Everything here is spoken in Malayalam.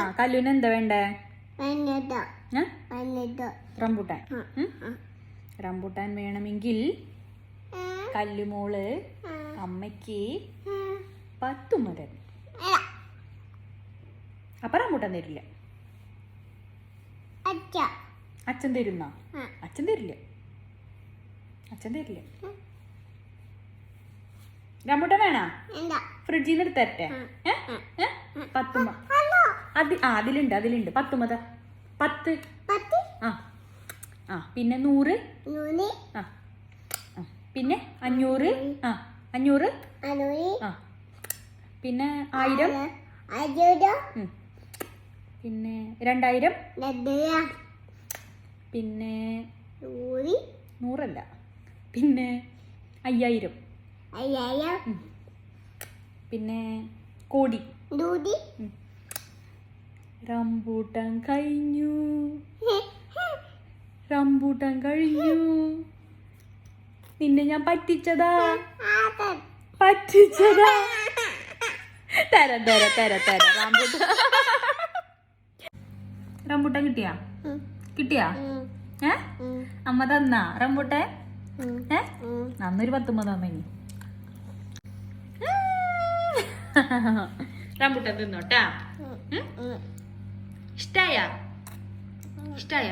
ആ കല്ലുന് എന്താ വേണ്ടേ? റംബുട്ടാൻ. റംബുട്ടാൻ വേണമെങ്കിൽ കല്ലുമോൾ അമ്മയ്ക്ക് പത്തു മുതൽ അപ്പൊ റംബുട്ടാൻ തരില്ല. അച്ഛ. അച്ഛൻ തരുന്ന. അച്ഛൻ തരില്ല. അച്ഛൻ തരില്ല. റംബുട്ടാൻ വേണോ? ഫ്രിഡ്ജിൽ നിന്ന് എടുത്തരട്ടെ ഏ? അത് ആ അതിലുണ്ട് അതിലുണ്ട്. മുതൽ പത്ത്. പത്ത്. ആ. ആ പിന്നെ നൂറ്. ആ. പിന്നെ അഞ്ഞൂറ്. ആ. അഞ്ഞൂറ്. ആ. പിന്നെ ആയിരം. പിന്നെ രണ്ടായിരം. പിന്നെ നൂറി. നൂറല്ല. പിന്നെ അയ്യായിരം. അയ്യായിരം. പിന്നെ കോടി. നൂതി റംബൂട്ടാൻ കഴിഞ്ഞു. റംബൂട്ടാൻ കഴിഞ്ഞു. നിന്നെ ഞാൻ പറ്റിച്ചതാ. പറ്റിച്ചതാ. തര തര തര തരാം റംബൂട്ടാൻ. റംബൂട്ടാൻ കിട്ടിയാ? കിട്ടിയാ? ഏ? അമ്മ തന്ന റംബൂട്ടാൻ? ഏ? നന്നൊരു പത്തുമ്മ തന്നിനി റംബൂട്ടാൻ തിന്നോട്ടാ? ഇഷ്ടായ? ഇഷ്ടായ?